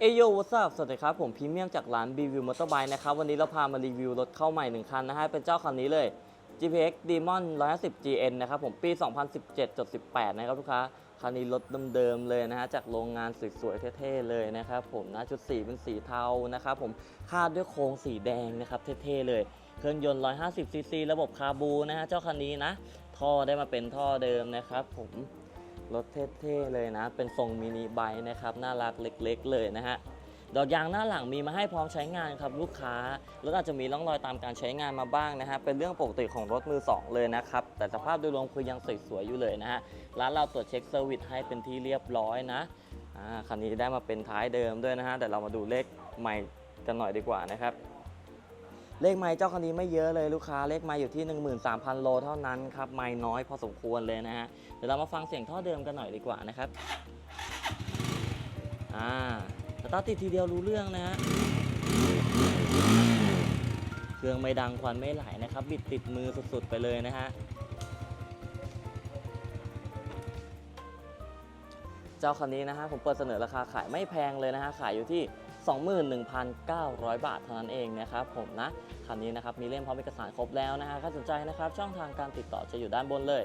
เอโยวัสดุสวัสดีครับ ผมพรีเมียมจากร้าน b ีวิวมอเตอร์ไบค์นะครับ วันนี้เราพามารีวิวรถเข้าใหม่ 1 คันนะฮะ เป็นเจ้าคันนี้เลย GPX Demon 150 GN นะครับ ผมปี 2017.18 นะครับลูกค้า คันนี้รถเดิมๆเลยนะฮะ จากโรงงานสวยๆเท่ๆเลยนะครับผมนะชุดสีเป็นสีเทานะครับผมคาดด้วยโครงสีแดงนะครับเท่ๆเลย เครื่องยนต์ 150ซีซีระบบคาบูนะฮะเจ้าคันนี้นะท่อได้มาเป็นท่อเดิมนะครับผม รถเท่ๆเลยนะ เป็นทรงมินิไบค์นะครับ น่ารักเล็กๆเลยนะฮะ ดอกยางหน้าหลังมีมาให้พร้อมใช้งานครับลูกค้า รถอาจจะมีร่องรอยตามการใช้งานมาบ้างนะฮะ เป็นเรื่องปกติของรถมือสองเลยนะครับ แต่สภาพโดยรวมคือยังสวยๆอยู่เลยนะฮะ ร้านเราตรวจเช็คเซอร์วิสให้เป็นที่เรียบร้อยนะคันนี้ได้มาเป็นท้ายเดิมด้วยนะฮะ แต่เรามาดูเลขใหม่กันหน่อยดีกว่านะครับ เลขไม้เจ้าคันนี้ไม่เยอะเลยลูกค้าเลขไม้อยู่ที่ 13,000 โลเท่านั้นครับไม้น้อยพอสมควรเลยนะฮะเดี๋ยวเรามาฟังเสียงท่อเดิมกันหน่อยดีกว่านะครับอ่าสตาร์ติดทีเดียวรู้เรื่องนะฮะเครื่องไม่ดังควันไม่ไหลนะครับ บิดติดมือสุดๆไปเลยนะฮะเจ้าคันนี้นะฮะผมเปิดเสนอราคาขายไม่แพงเลยนะฮะขายอยู่ที่ 21,900 บาทเท่านั้นเองนะครับผมนะคันนี้นะครับมีเล่มพร้อมเอกสารครบแล้วนะฮะถ้าสนใจนะครับช่องทางการติดต่อจะอยู่ด้านบนเลย